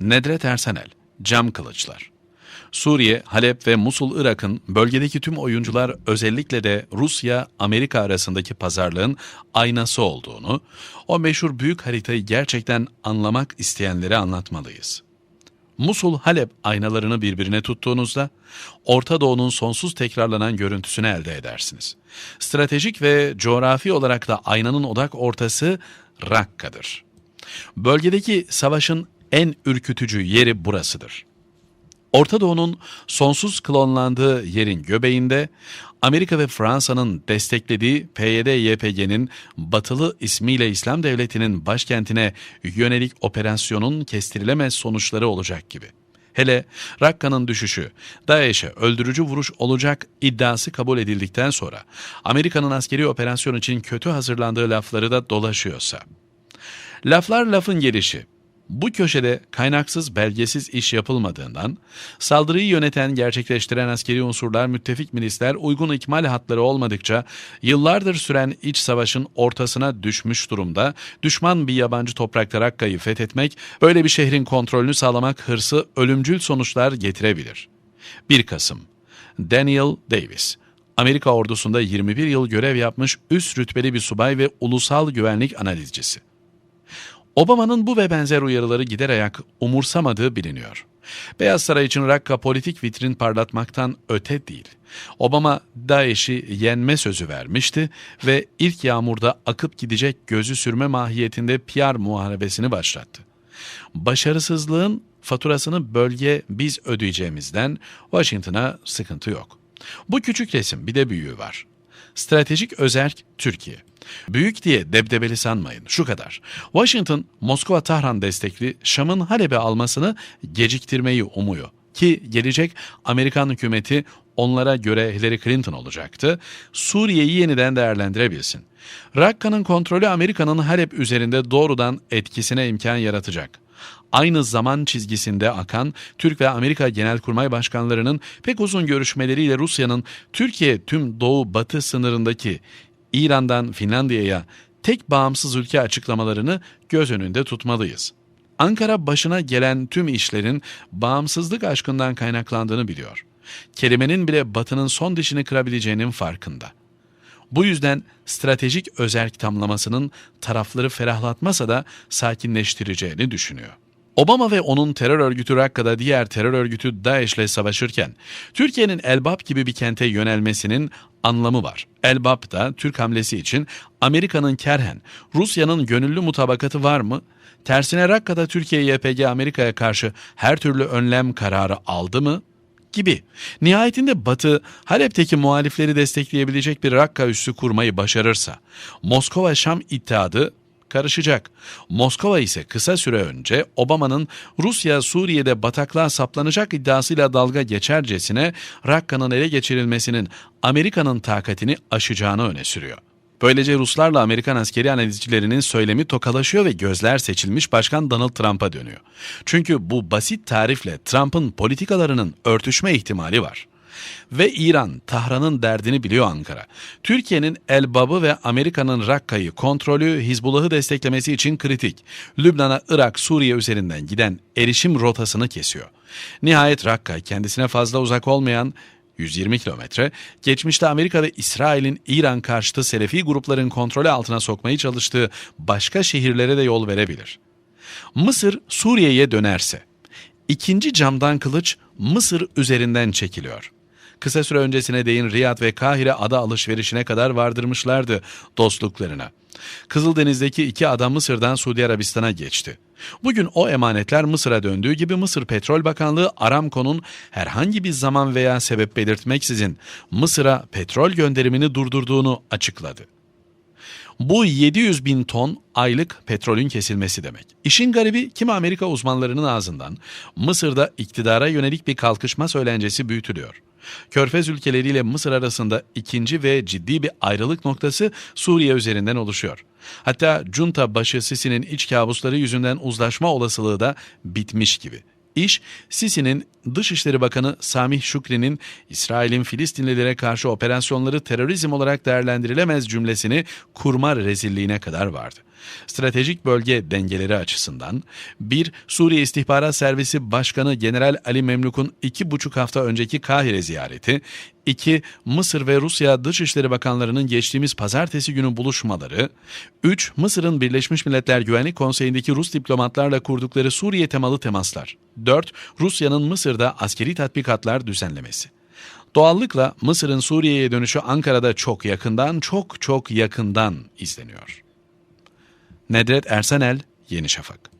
Nedret Ersenel, Cam Kılıçlar. Suriye, Halep ve Musul, Irak'ın bölgedeki tüm oyuncular özellikle de Rusya-Amerika arasındaki pazarlığın aynası olduğunu, o meşhur büyük haritayı gerçekten anlamak isteyenlere anlatmalıyız. Musul Halep aynalarını birbirine tuttuğunuzda Orta Doğu'nun sonsuz tekrarlanan görüntüsünü elde edersiniz. Stratejik ve coğrafi olarak da aynanın odak ortası Rakka'dır. Bölgedeki savaşın en ürkütücü yeri burasıdır. Orta Doğu'nun sonsuz klonlandığı yerin göbeğinde Amerika ve Fransa'nın desteklediği PYD-YPG'nin batılı ismiyle İslam Devleti'nin başkentine yönelik operasyonun kestirilemez sonuçları olacak gibi. Hele Rakka'nın düşüşü, DAEŞ'e öldürücü vuruş olacak iddiası kabul edildikten sonra Amerika'nın askeri operasyon için kötü hazırlandığı lafları da dolaşıyorsa. Laflar lafın gelişi, bu köşede kaynaksız belgesiz iş yapılmadığından, saldırıyı yöneten, gerçekleştiren askeri unsurlar, müttefik milisler uygun ikmal hatları olmadıkça yıllardır süren iç savaşın ortasına düşmüş durumda, düşman bir yabancı toprakta Rakka'yı fethetmek, böyle bir şehrin kontrolünü sağlamak hırsı ölümcül sonuçlar getirebilir. 1 Kasım Daniel Davis Amerika ordusunda 21 yıl görev yapmış üst rütbeli bir subay ve ulusal güvenlik analizcisi. Obama'nın bu ve benzer uyarıları gider ayak umursamadığı biliniyor. Beyaz Saray için Rakka politik vitrin parlatmaktan öte değil. Obama DAEŞ'i yenme sözü vermişti ve ilk yağmurda akıp gidecek gözü sürme mahiyetinde PR muharebesini başlattı. Başarısızlığın faturasını bölge biz ödeyeceğimizden Washington'a sıkıntı yok. Bu küçük resim bir de büyüğü var. Stratejik özerk Türkiye. Büyük diye debdebeli sanmayın. Şu kadar. Washington, Moskova-Tahran destekli Şam'ın Halep'e almasını geciktirmeyi umuyor. Ki gelecek Amerikan hükümeti onlara göre Hillary Clinton olacaktı. Suriye'yi yeniden değerlendirebilsin. Rakka'nın kontrolü Amerika'nın Halep üzerinde doğrudan etkisine imkan yaratacak aynı zaman çizgisinde akan Türk ve Amerika Genelkurmay Başkanlarının pek uzun görüşmeleriyle Rusya'nın Türkiye tüm doğu batı sınırındaki İran'dan Finlandiya'ya tek bağımsız ülke açıklamalarını göz önünde tutmalıyız. Ankara başına gelen tüm işlerin bağımsızlık aşkından kaynaklandığını biliyor. Kelimenin bile batının son dişini kırabileceğinin farkında. Bu yüzden stratejik özerk tamlamasının tarafları ferahlatmasa da sakinleştireceğini düşünüyor. Obama ve onun terör örgütü Rakka'da diğer terör örgütü DAEŞ ile savaşırken Türkiye'nin Elbap gibi bir kente yönelmesinin anlamı var. Elbap da Türk hamlesi için Amerika'nın kerhen, Rusya'nın gönüllü mutabakatı var mı? Tersine Rakka'da Türkiye YPG Amerika'ya karşı her türlü önlem kararı aldı mı? gibi. Nihayetinde Batı Halep'teki muhalifleri destekleyebilecek bir Rakka üssü kurmayı başarırsa Moskova-Şam ittihadı karışacak. Moskova ise kısa süre önce Obama'nın Rusya Suriye'de bataklığa saplanacak iddiasıyla dalga geçercesine Rakka'nın ele geçirilmesinin Amerika'nın takatini aşacağını öne sürüyor. Böylece Ruslarla Amerikan askeri analizcilerinin söylemi tokalaşıyor ve gözler seçilmiş Başkan Donald Trump'a dönüyor. Çünkü bu basit tarifle Trump'ın politikalarının örtüşme ihtimali var. Ve İran, Tahran'ın derdini biliyor Ankara. Türkiye'nin Elbab'ı ve Amerika'nın Rakka'yı kontrolü Hizbullah'ı desteklemesi için kritik. Lübnan'a, Irak, Suriye üzerinden giden erişim rotasını kesiyor. Nihayet Rakka kendisine fazla uzak olmayan 120 kilometre, geçmişte Amerika ve İsrail'in İran karşıtı Selefi grupların kontrolü altına sokmayı çalıştığı başka şehirlere de yol verebilir. Mısır Suriye'ye dönerse, ikinci camdan kılıç Mısır üzerinden çekiliyor kısa süre öncesine değin Riyad ve Kahire ada alışverişine kadar vardırmışlardı dostluklarına. Kızıldeniz'deki iki adam Mısır'dan Suudi Arabistan'a geçti. Bugün o emanetler Mısır'a döndüğü gibi Mısır Petrol Bakanlığı Aramco'nun herhangi bir zaman veya sebep belirtmeksizin Mısır'a petrol gönderimini durdurduğunu açıkladı. Bu 700 bin ton aylık petrolün kesilmesi demek. İşin garibi kim Amerika uzmanlarının ağzından Mısır'da iktidara yönelik bir kalkışma söylencesi büyütülüyor. Körfez ülkeleriyle Mısır arasında ikinci ve ciddi bir ayrılık noktası Suriye üzerinden oluşuyor. Hatta junta başı Sisi'nin iç kabusları yüzünden uzlaşma olasılığı da bitmiş gibi. İş, Sisi'nin Dışişleri Bakanı Samih Şükri'nin İsrail'in Filistinlilere karşı operasyonları terörizm olarak değerlendirilemez cümlesini kurma rezilliğine kadar vardı. Stratejik bölge dengeleri açısından, bir Suriye İstihbarat Servisi Başkanı General Ali Memluk'un iki buçuk hafta önceki Kahire ziyareti, iki Mısır ve Rusya Dışişleri Bakanlarının geçtiğimiz pazartesi günü buluşmaları, üç Mısır'ın Birleşmiş Milletler Güvenlik Konseyi'ndeki Rus diplomatlarla kurdukları Suriye temalı temaslar, dört Rusya'nın Mısır'da askeri tatbikatlar düzenlemesi. Doğallıkla Mısır'ın Suriye'ye dönüşü Ankara'da çok yakından, çok çok yakından izleniyor. Nedret Ersenel, Yeni Şafak